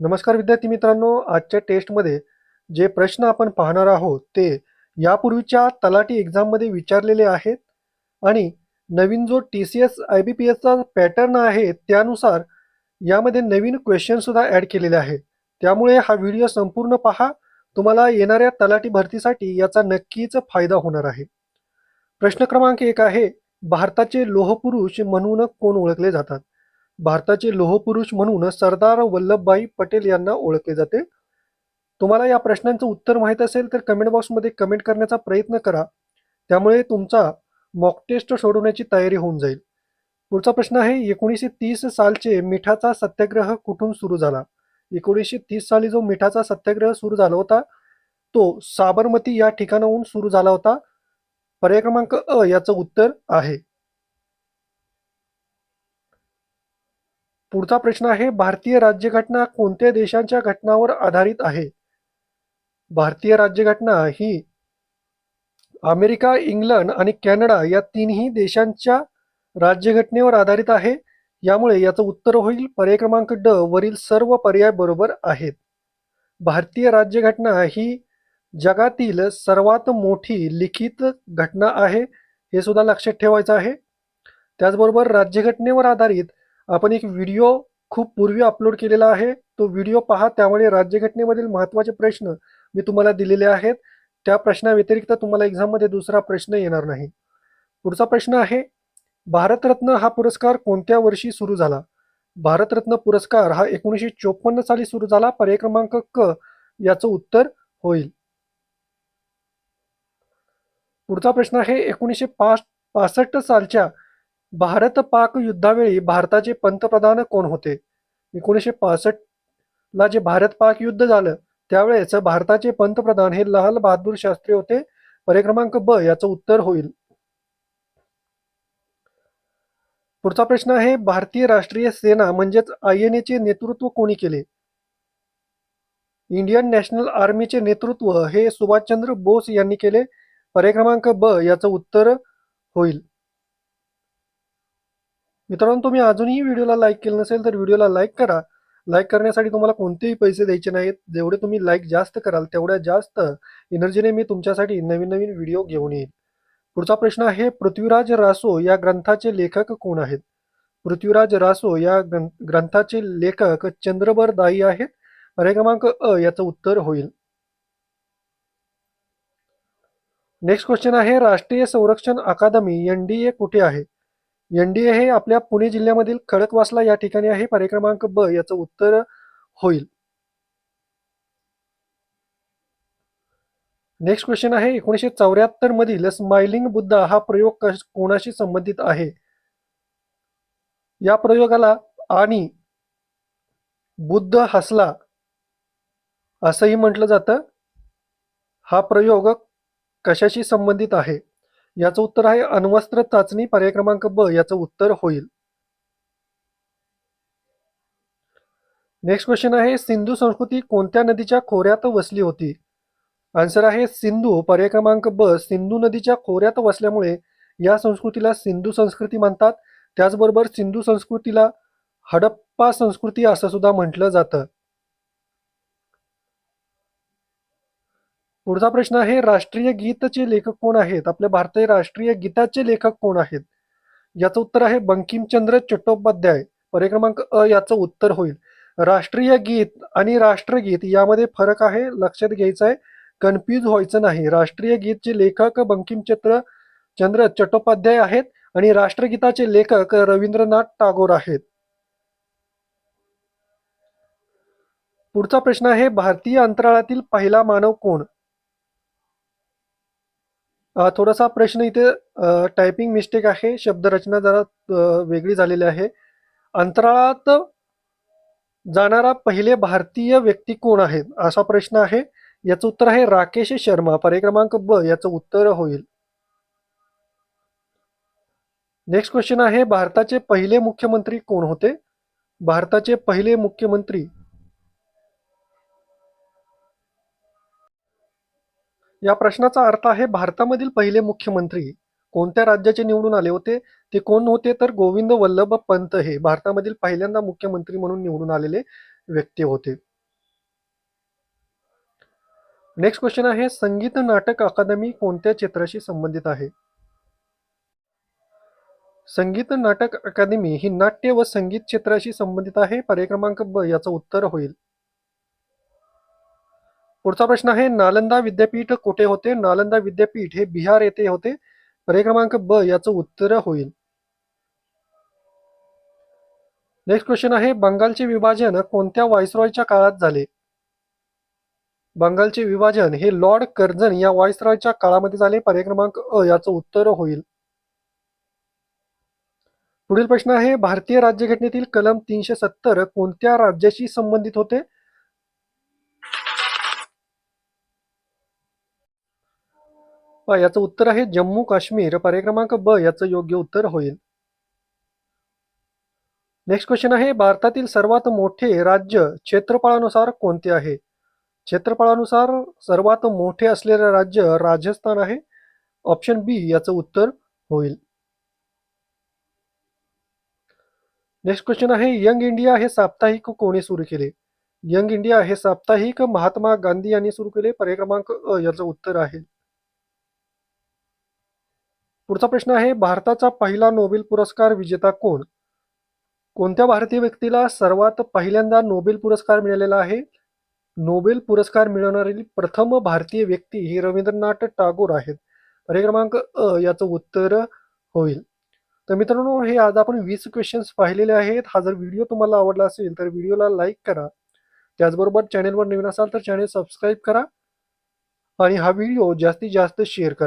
नमस्कार विद्यार्थी मित्रांनो आजच्या टेस्टमध्ये जे प्रश्न आपण पाहणार आहोत ते यापूर्वीच्या तलाठी एक्झाममध्ये विचारलेले आहेत आणि नवीन जो T C S I B P एसचा pattern आहे त्यानुसार यामध्ये नवीन क्वेश्चनसुद्धा ॲड केलेले आहेत. त्यामुळे हा व्हिडिओ संपूर्ण पहा. तुम्हाला येणाऱ्या तलाठी भरतीसाठी याचा नक्कीच फायदा होणार आहे. प्रश्न क्रमांक एक आहे भारताचे लोहपुरुष म्हणून कोण ओळखले जातात? भारताचे लोहपुरुष म्हणून सरदार वल्लभभाई पटेल यांना ओळखले जाते. तुम्हाला या प्रश्नांचं उत्तर माहीत असेल तर कमेंट बॉक्समध्ये कमेंट करण्याचा प्रयत्न करा. त्यामुळे तुमचा मॉक टेस्ट सोडवण्याची तयारी होऊन जाईल. पुढचा प्रश्न आहे एकोणीसशे तीस सालचे मिठाचा सत्याग्रह कुठून सुरू झाला? एकोणीसशे तीस साली जो मिठाचा सत्याग्रह सुरू झाला होता तो साबरमती या ठिकाणाहून सुरू झाला होता. पर्याय क्रमांक अ याचं उत्तर आहे. पुढचा प्रश्न आहे भारतीय राज्यघटना कोणत्या देशांच्या घटनावर आधारित आहे? भारतीय राज्यघटना ही अमेरिका इंग्लंड आणि कॅनडा या तीनही देशांच्या राज्यघटनेवर आधारित आहे. यामुळे याचं उत्तर होईल पर्याय क्रमांक ड वरील सर्व पर्याय बरोबर आहेत. भारतीय राज्यघटना ही जगातील सर्वात मोठी लिखित घटना आहे हे सुद्धा लक्षात ठेवायचं आहे. त्याचबरोबर राज्यघटनेवर आधारित आपण एक व्हिडिओ खूप पूर्वी अपलोड केलेला आहे. तो व्हिडिओ पहा त्यामुळे राज्यघटनेमधील महत्त्वाचे प्रश्न मी तुम्हाला दिलेले आहेत. त्या प्रश्नाव्यतिरिक्त तुम्हाला एक्झाममध्ये दुसरा प्रश्न येणार नाही. पुढचा प्रश्न आहे भारतरत्न हा पुरस्कार कोणत्या वर्षी सुरू झाला? भारतरत्न पुरस्कार हा एकोणीसशे चोपन्न साली सुरू झाला. पर्याय क्रमांक क याचं उत्तर होईल. पुढचा प्रश्न आहे एकोणीसशे पासष्ट सालच्या भारत पाक युद्धावेळी भारताचे पंतप्रधान कोण होते? एकोणीसशे पासष्ट ला जे भारत पाक युद्ध झालं त्यावेळेस भारताचे पंतप्रधान हे लाल बहादूर शास्त्री होते. पर्याय क्रमांक ब याचं उत्तर होईल. पुढचा प्रश्न आहे भारतीय राष्ट्रीय सेना म्हणजेच आय एन चे नेतृत्व कोणी केले? इंडियन नॅशनल आर्मीचे नेतृत्व हे सुभाषचंद्र बोस यांनी केले. पर्याय क्रमांक ब याचं उत्तर होईल. मित्रांनो तुम्ही अजूनही व्हिडिओला लाईक केलं नसेल तर व्हिडिओला लाईक करा. लाईक करण्यासाठी तुम्हाला कोणतेही पैसे द्यायचे नाहीत. जेवढे तुम्ही लाईक जास्त कराल तेवढ्या जास्त एनर्जीने मी तुमच्यासाठी नवीन नवीन व्हिडिओ घेऊन येईल पुढचा प्रश्न आहे पृथ्वीराज रासो या ग्रंथाचे लेखक कोण आहेत? पृथ्वीराज रासो या ग्रं- ग्रंथाचे लेखक चंद्रभर दाई आहेत. पर्याय क्रमांक अ याचं उत्तर होईल. नेक्स्ट क्वेश्चन आहे राष्ट्रीय संरक्षण अकादमी एनडीए कुठे आहे? एनडीए हे आपल्या पुणे जिल्ह्यामधील खडकवासला या ठिकाणी आहे. पर्याय क्रमांक ब याचं उत्तर होईल. नेक्स्ट क्वेश्चन आहे. एकोणीसशे चौऱ्याहत्तर मधील स्माइलिंग बुद्धा हा प्रयोग कोणाशी संबंधित आहे? या प्रयोगाला आणि बुद्ध हसला असंही म्हटलं जातं. हा प्रयोग कशाशी संबंधित आहे? याचं उत्तर आहे अण्वस्त्र चाचणी पर्याय क्रमांक ब याचं उत्तर होईल. नेक्स्ट क्वेश्चन आहे सिंधू संस्कृती कोणत्या नदीच्या खोऱ्यात वसली होती? आन्सर आहे सिंधू पर्याय क्रमांक ब सिंधू नदीच्या खोऱ्यात वसल्यामुळे या संस्कृतीला सिंधू संस्कृती म्हणतात. त्याचबरोबर सिंधू संस्कृतीला हडप्पा संस्कृती असं सुद्धा म्हटलं जातं. पुढचा प्रश्न आहे राष्ट्रीय गीतचे लेखक कोण आहेत? आपल्या भारतीय राष्ट्रीय गीताचे लेखक कोण आहेत? याचं उत्तर आहे बंकिमचंद्र चट्टोपाध्याय. पर्याय क्रमांक अ याचं उत्तर होईल. राष्ट्रीय गीत आणि राष्ट्रगीत यामध्ये फरक आहे लक्षात घ्यायचं आहे. कन्फ्यूज व्हायचं नाही. राष्ट्रीय गीतचे लेखक बंकिमचंद्र चंद्र चट्टोपाध्याय आहेत आणि राष्ट्रगीताचे लेखक रवींद्रनाथ टागोर आहेत. पुढचा प्रश्न आहे भारतीय अंतराळातील पहिला मानव कोण? थोडासा प्रश्न इथे टायपिंग मिस्टेक आहे शब्दरचना जरा वेगळी झालेली आहे. अंतराळात जाणारा पहिले भारतीय व्यक्ती कोण आहेत असा प्रश्न आहे. याचं उत्तर आहे राकेश शर्मा. पर्याय क्रमांक ब याचं उत्तर होईल. नेक्स्ट क्वेश्चन आहे भारताचे पहिले मुख्यमंत्री कोण होते? भारताचे पहिले मुख्यमंत्री या प्रश्नाचा अर्थ आहे भारतामधील पहिले मुख्यमंत्री. कोणत्या राज्याचे निवडून आले होते? ते कोण होते? तर गोविंद वल्लभ पंत हे भारतामधील पहिल्यांदा मुख्यमंत्री म्हणून निवडून आलेले व्यक्ती होते. नेक्स्ट क्वेश्चन आहे संगीत नाटक अकादमी कोणत्या क्षेत्राशी संबंधित आहे? संगीत नाटक अकादमी ही नाट्य व संगीत क्षेत्राशी संबंधित आहे? पर्याय क्रमांक ब याचं उत्तर होईल. पुढचा प्रश्न आहे नालंदा विद्यापीठ कुठे होते? नालंदा विद्यापीठ हे बिहार येथे होते. पर्याय क्रमांक ब याचं उत्तर होईल. नेक्स्ट क्वेश्चन आहे बंगालचे विभाजन कोणत्या वायसरॉयच्या काळात झाले? बंगालचे विभाजन हे लॉर्ड कर्जन या वायसरॉयच्या काळामध्ये झाले. पर्याय क्रमांक अ याचं उत्तर होईल. पुढील प्रश्न आहे भारतीय राज्यघटनेतील कलम तीनशे सत्तर कोणत्या राज्याशी संबंधित होते? याचं उत्तर आहे जम्मू काश्मीर. पर्याय क्रमांक ब याचं योग्य उत्तर होईल. नेक्स्ट क्वेश्चन आहे भारतातील सर्वात मोठे राज्य क्षेत्रफळानुसार कोणते आहे? क्षेत्रफळानुसार सर्वात मोठे असलेले राज्य राजस्थान आहे. ऑप्शन बी याचं उत्तर होईल. नेक्स्ट क्वेश्चन आहे यंग इंडिया हे साप्ताहिक कोणी सुरू केले? यंग इंडिया हे साप्ताहिक महात्मा गांधी यांनी सुरू केले. पर्याय क्रमांक अ याचं उत्तर आहे. पुढचा प्रश्न आहे भारताचा पहिला नोबेल पुरस्कार विजेता कोण? कोणत्या भारतीय व्यक्तीला सर्वात पहिल्यांदा नोबेल पुरस्कार मिळालेला आहे? नोबेल पुरस्कार मिळवणारी प्रथम भारतीय व्यक्ती ही रवींद्रनाथ टागोर आहेत. पर्याय क्रमांक अ याचं उत्तर होईल. तर मित्रांनो हे आज आपण वीस क्वेश्चन्स पाहिलेले आहेत. हा जर व्हिडिओ तुम्हाला आवडला असेल तर व्हिडिओला लाईक करा. त्याचबरोबर चॅनेलवर नवीन असाल तर चॅनेल सबस्क्राईब करा. आणि हा व्हिडिओ जास्तीत जास्त शेअर करा.